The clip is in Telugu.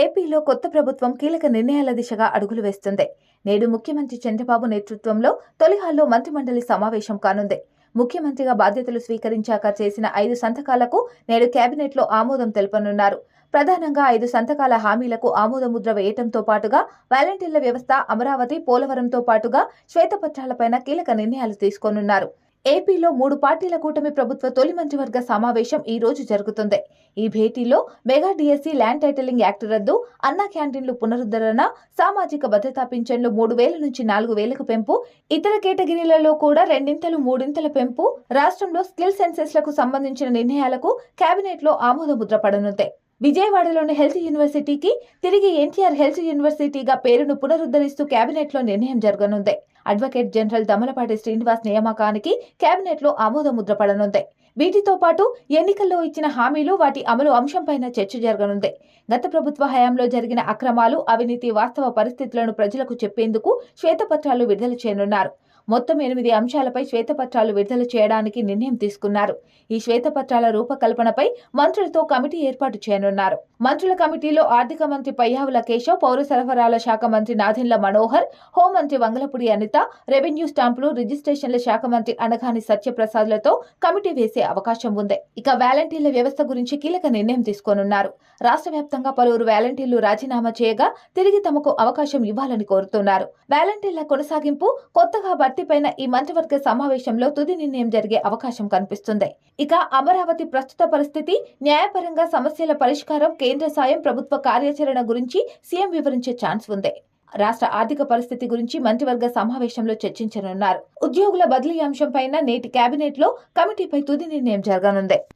ఏపీలో కొత్త ప్రభుత్వం కీలక నిర్ణయాల దిశగా అడుగులు వేస్తుంది. నేడు ముఖ్యమంత్రి చంద్రబాబు నేతృత్వంలో తొలిహాల్లో మంత్రిమండలి సమావేశం కానుంది. ముఖ్యమంత్రిగా బాధ్యతలు స్వీకరించాక చేసిన ఐదు సంతకాలకు నేడు కేబినెట్లో ఆమోదం తెలపనున్నారు. ప్రధానంగా ఐదు సంతకాల హామీలకు ఆమోదముద్ర వేయటంతో పాటుగా వాలంటీర్ల వ్యవస్థ అమరావతి పోలవరంతో పాటుగా శ్వేతపత్రాలపైన కీలక నిర్ణయాలు తీసుకోనున్నారు. ఏపీలో మూడు పార్టీల కూటమి ప్రభుత్వ తొలి మంత్రివర్గ సమావేశం ఈ రోజు జరుగుతుంది. ఈ భేటీలో mega DSC land titling act రద్దు అన్నా క్యాంటీన్లు పునరుద్ధరణ సామాజిక భద్రతా పింఛన్లు మూడు వేల నుంచి నాలుగు వేలకు పెంపు ఇతర కేటగిరీలలో కూడా రెండింతలు మూడింతల పెంపు రాష్ట్రంలో స్కిల్ సెన్సెస్లకు సంబంధించిన నిర్ణయాలకు కేబినెట్లో ఆమోదముద్ర పడనుంది. విజయవాడలోని హెల్త్ యూనివర్సిటీకి తిరిగి ఎన్టీఆర్ హెల్త్ యూనివర్సిటీగా పేరును పునరుద్ధరిస్తూ కేబినెట్లో నిర్ణయం జరగనుంది. అడ్వకేట్ జనరల్ దమలపాటి శ్రీనివాస్ నియామకానికి కేబినెట్లో ఆమోదముద్ర పడనుంది. వీటితో పాటు ఎన్నికల్లో ఇచ్చిన హామీలు వాటి అమలు అంశంపైన చర్చ జరగనుంది. గత ప్రభుత్వ హయాంలో జరిగిన అక్రమాలు అవినీతి వాస్తవ పరిస్థితులను ప్రజలకు చెప్పేందుకు శ్వేతపత్రాలు విడుదల చేయనున్నారు. మొత్తం ఎనిమిది అంశాలపై శ్వేతపత్రాలు విడుదల చేయడానికి నిర్ణయం తీసుకున్నారు. ఈ శ్వేతపత్రాల రూపకల్పనపై మంత్రులతో కమిటీ ఏర్పాటు చేయనున్నారు. మంత్రుల కమిటీలో ఆర్థిక మంత్రి పయ్యావుల కేశవ్ పౌర సరఫరాల శాఖ మంత్రి నాథిన్ల మనోహర్ హోంమంత్రి వంగలపూడి అనిత రెవెన్యూ స్టాంపులు రిజిస్ట్రేషన్ల శాఖ మంత్రి అనగాని సత్యప్రసాద్లతో కమిటీ వేసే అవకాశం ఉంది. ఇక వాలంటీర్ల వ్యవస్థ గురించి కీలక నిర్ణయం తీసుకోనున్నారు. రాష్ట్ర వ్యాప్తంగా పలువురు వాలంటీర్లు రాజీనామా చేయగా తిరిగి తమకు అవకాశం ఇవ్వాలని కోరుతున్నారు. వాలంటీర్ల కొనసాగింపు కొత్తగా భర్తీపైన ఈ మంత్రివర్గ సమావేశంలో తుది నిర్ణయం జరిగే అవకాశం కనిపిస్తుంది. ఇక అమరావతి ప్రస్తుత పరిస్థితి న్యాయపరంగా సమస్యల పరిష్కారం కేంద్ర సాయం ప్రభుత్వ కార్యాచరణ గురించి సీఎం వివరించే ఛాన్స్ ఉంది. రాష్ట్ర ఆర్థిక పరిస్థితి గురించి మంత్రివర్గ సమావేశంలో చర్చించనున్నారు. ఉద్యోగుల బదిలీ అంశంపైన నేటి కేబినెట్లో కమిటీపై తుది నిర్ణయం జరగనుంది.